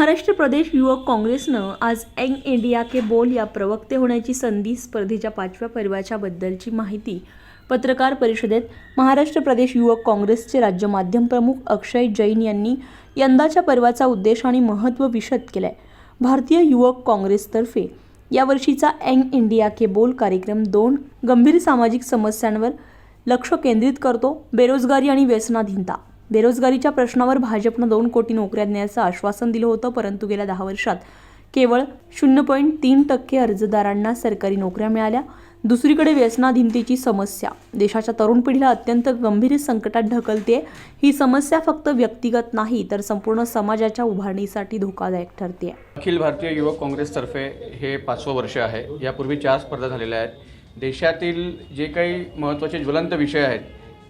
महाराष्ट्र प्रदेश युवक काँग्रेसनं आज यंग इंडिया के बोल या प्रवक्ते होण्याची संधी स्पर्धेच्या पाचव्या पर्वाच्या बद्दलची माहिती पत्रकार परिषदेत महाराष्ट्र प्रदेश युवक काँग्रेसचे राज्य माध्यम प्रमुख अक्षय जैन यांनी यंदाच्या पर्वाचा उद्देश आणि महत्त्व विशद केलंय. भारतीय युवक काँग्रेसतर्फे यावर्षीचा एंग इंडिया के बोल कार्यक्रम दोन गंभीर सामाजिक समस्यांवर लक्ष केंद्रित करतो बेरोजगारी आणि व्यसनाधीनता. बेरोजगारीच्या प्रश्नावर भाजपनं दोन कोटी नोकऱ्या देण्याचं आश्वासन दिलं होतं परंतु गेल्या दहा वर्षात केवळ शून्य पॉईंट तीन टक्के अर्जदारांना सरकारी नोकऱ्या मिळाल्या. दुसरीकडे व्यसनाधीनतेची समस्या. देशाच्या तरुण पिढीला अत्यंत गंभीर संकटात ढकलते ही समस्या फक्त व्यक्तिगत नाही तर संपूर्ण समाजाच्या उभारणीसाठी धोकादायक ठरते. अखिल भारतीय युवक काँग्रेसतर्फे हे पाचवं वर्ष आहे. यापूर्वी चार स्पर्धा झालेल्या आहेत. देशातील जे काही महत्त्वाचे ज्वलंत विषय आहेत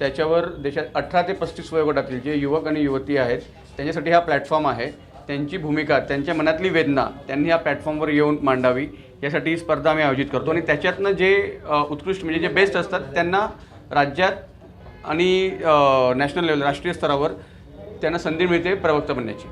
त्याच्यावर देशात अठरा ते पस्तीस वयोगटातील जे युवक आणि युवती आहेत त्यांच्यासाठी हा प्लॅटफॉर्म आहे. त्यांची भूमिका त्यांच्या मनातली वेदना त्यांनी या प्लॅटफॉर्मवर येऊन मांडावी यासाठी ही स्पर्धा आम्ही आयोजित करतो. आणि त्याच्यातनं जे उत्कृष्ट म्हणजे जे बेस्ट असतात त्यांना राज्यात आणि नॅशनल लेवल राष्ट्रीय स्तरावर त्यांना संधी मिळते प्रवक्ता बनण्याची.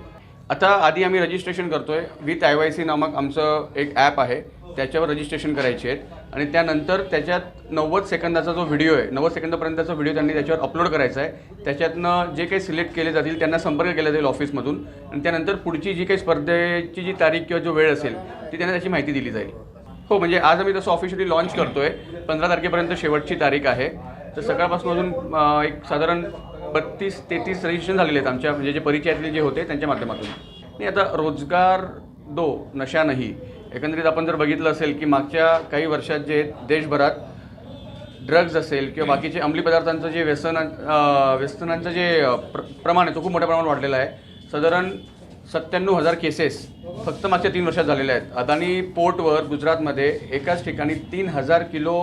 आता आधी आम्ही रजिस्ट्रेशन करतो आहे विथ आय वाय सी नामक आमचं एक ॲप आहे. त्याच्यावर रजिस्ट्रेशन करायचे आहेत. आणि त्यानंतर त्याच्यात नव्वद सेकंदाचा जो व्हिडिओ आहे नव्वद सेकंदापर्यंतचा व्हिडिओ त्यांनी त्याच्यावर अपलोड करायचा आहे. त्याच्यातनं जे काही सिलेक्ट केले जातील त्यांना संपर्क केला जाईल ऑफिसमधून आणि त्यानंतर पुढची जी काही स्पर्धेची जी तारीख किंवा जो वेळ असेल ती त्यांना त्याची माहिती दिली जाईल. हो म्हणजे आज आम्ही तसं ऑफिशियली लॉन्च करतो आहे पंधरा तारखेपर्यंत शेवटची तारीख आहे. तर सकाळपासून अजून एक साधारण बत्तीस तेहतीस रजिस्ट्रेशन झालेले आहेत आमच्या म्हणजे जे परिचयातले जे होते त्यांच्या माध्यमातून. नाही आता रोजगार दो नशा नाही. एकंदरीत आपण जर बघितलं असेल की मागच्या काही वर्षात जे देशभरात ड्रग्ज असेल किंवा बाकीचे अंमली पदार्थांचं जे व्यसन व्यसनांचं जे प्र प्रमाण आहे तो खूप मोठ्या प्रमाणात वाढलेला आहे. साधारण सत्त्याण्णव हजार केसेस फक्त मागच्या तीन वर्षात झालेल्या आहेत. अदानी पोर्टवर गुजरातमध्ये एकाच ठिकाणी तीन हजार किलो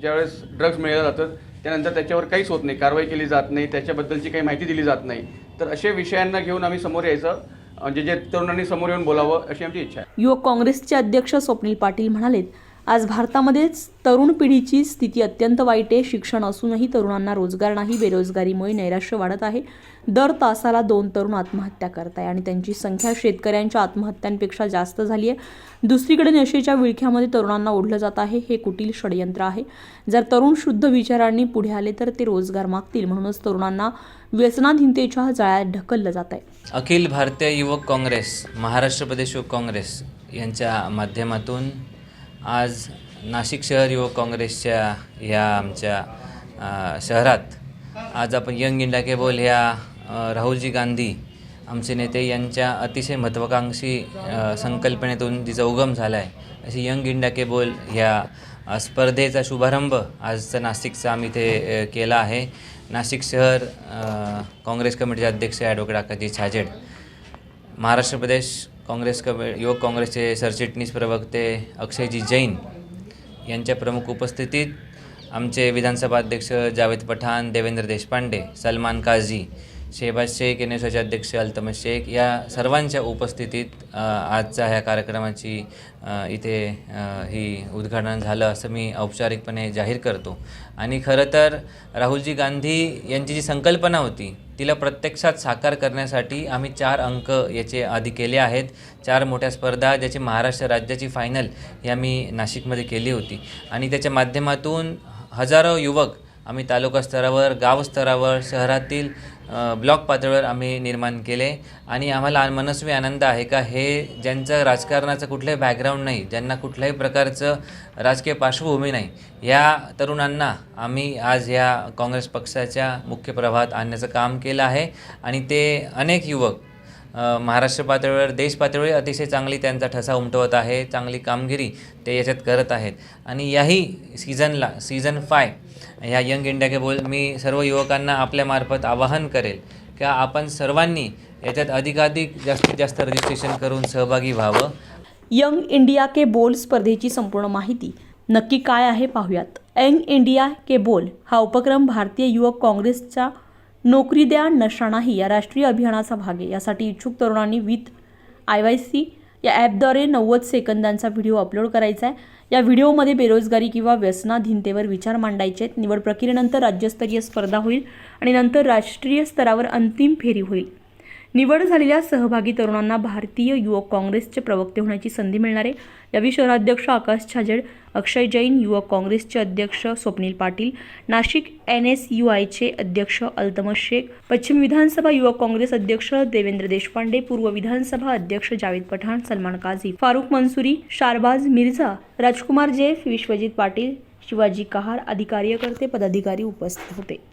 ज्यावेळेस ड्रग्ज मिळालं जातं त्यानंतर त्याच्यावर काहीच होत नाही कारवाई केली जात नाही त्याच्याबद्दलची काही माहिती दिली जात नाही. तर अशा विषयांना घेऊन आम्ही समोर यायचं म्हणजे जे तरुणांनी समोर येऊन बोलावं अशी आमची इच्छा आहे. युवक काँग्रेसचे अध्यक्ष स्वप्नील पाटील म्हणालेत आज भारतामध्येच तरुण पिढीची स्थिती अत्यंत वाईट आहे. शिक्षण असूनही तरुणांना रोजगार नाही बेरोजगारीमुळे नैराश्य वाढत आहे. दर तासाला दोन तरुण आत्महत्या करत आहे आणि त्यांची संख्या शेतकऱ्यांच्या आत्महत्यांपेक्षा जास्त झाली आहे. दुसरीकडे नशेच्या विळख्यामध्ये तरुणांना ओढलं जात आहे. हे कुटील षडयंत्र आहे. जर तरुण शुद्ध विचारांनी पुढे आले तर ते रोजगार मागतील. म्हणूनच तरुणांना व्यसनाधीनतेच्या जाळ्यात ढकललं जात आहे. अखिल भारतीय युवक काँग्रेस महाराष्ट्र प्रदेश युवक काँग्रेस यांच्या माध्यमातून आज नाशिक शहर युवक काँग्रेसच्या ह्या आमच्या शहरात आज आपण यंग इंडिया के बोल ह्या राहुलजी गांधी आमचे नेते यांच्या अतिशय महत्त्वाकांक्षी संकल्पनेतून जिचा उगम झाला आहे अशी यंग इंडिया के बोल ह्या स्पर्धेचा शुभारंभ आजचा नाशिकचा आम्ही इथे केला आहे. नाशिक शहर काँग्रेस कमिटीचे अध्यक्ष ॲडव्होकेट आकाजी छाजेड महाराष्ट्र प्रदेश काँग्रेस कमी युवक काँग्रेसचे सरचिटणीस प्रवक्ते अक्षयजी जैन यांच्या प्रमुख उपस्थितीत आमचे विधानसभा अध्यक्ष जावेद पठाण देवेंद्र देशपांडे सलमान काझी शेहबाज शेख एन एस अध्यक्ष अल्तम शेख या सर्वांच्या उपस्थितीत आजच्या ह्या कार्यक्रमाची इथे ही उद्घाटन झालं असं मी औपचारिकपणे जाहीर करतो. आणि खरं तर राहुलजी गांधी यांची जी संकल्पना होती तिला प्रत्यक्षात साकार करण्यासाठी आम्ही चार अंक याचे आधी केले आहेत. चार मोठ्या स्पर्धा ज्याची महाराष्ट्र राज्याची फायनल ही आम्ही नाशिकमध्ये केली होती. आणि त्याच्या माध्यमातून हजारो युवक आम्ही तालुका स्तरावर गाव स्तरावर शहरातील ब्लॉक पातळीवर आम्ही निर्माण केले. आणि आम्हाला मनस्वी आनंद आहे का हे ज्यांचं राजकारणाचं कुठलंही बॅकग्राऊंड नाही ज्यांना कुठल्याही प्रकारचं राजकीय पार्श्वभूमी नाही या तरुणांना आम्ही आज या काँग्रेस पक्षाच्या मुख्य प्रवाहात आणण्याचं काम केलं आहे. आणि ते अनेक युवक महाराष्ट्र पातळीवर देश पातळीवर अतिशय चांगली त्यांचा ठसा उमटवत आहे चांगली कामगिरी ते याच्यात करत आहेत. आणि याही सीझनला सीझन फाय ह्या यंग इंडिया के बोल मी सर्व युवकांना आपल्यामार्फत आवाहन करेल की आपण सर्वांनी याच्यात अधिकाधिक जास्तीत जास्त रजिस्ट्रेशन करून सहभागी व्हावं. यंग इंडिया के बोल स्पर्धेची संपूर्ण माहिती नक्की काय आहे पाहूयात. यंग इंडिया के बोल हा उपक्रम भारतीय युवक काँग्रेसच्या नोकरी द्या नशा नाही या राष्ट्रीय अभियानाचा भाग आहे. यासाठी इच्छुक तरुणांनी विथ आय वाय सी या ॲपद्वारे नव्वद सेकंदांचा व्हिडिओ अपलोड करायचा आहे. या व्हिडिओमध्ये बेरोजगारी किंवा व्यसनाधीनतेवर विचार मांडायचे आहेत. निवड प्रक्रियेनंतर राज्यस्तरीय स्पर्धा होईल आणि नंतर राष्ट्रीय स्तरावर अंतिम फेरी होईल. निवड झालेल्या सहभागी तरुणांना भारतीय युवक काँग्रेसचे प्रवक्ते होण्याची संधी मिळणार आहे. यावेळी शहराध्यक्ष आकाश छाजेड अक्षय जैन युवक काँग्रेसचे अध्यक्ष Swapnil Patil Nashik N S U आयचे अध्यक्ष अल्तमस शेख पश्चिम विधानसभा युवक काँग्रेस अध्यक्ष देवेंद्र देशपांडे पूर्व विधानसभा अध्यक्ष जावेद पठाण सलमान काझी फारुख मंसुरी शारबाज मिर्झा राजकुमार जेफ विश्वजित पाटील शिवाजी कहार आदी कार्यकर्ते पदाधिकारी उपस्थित होते.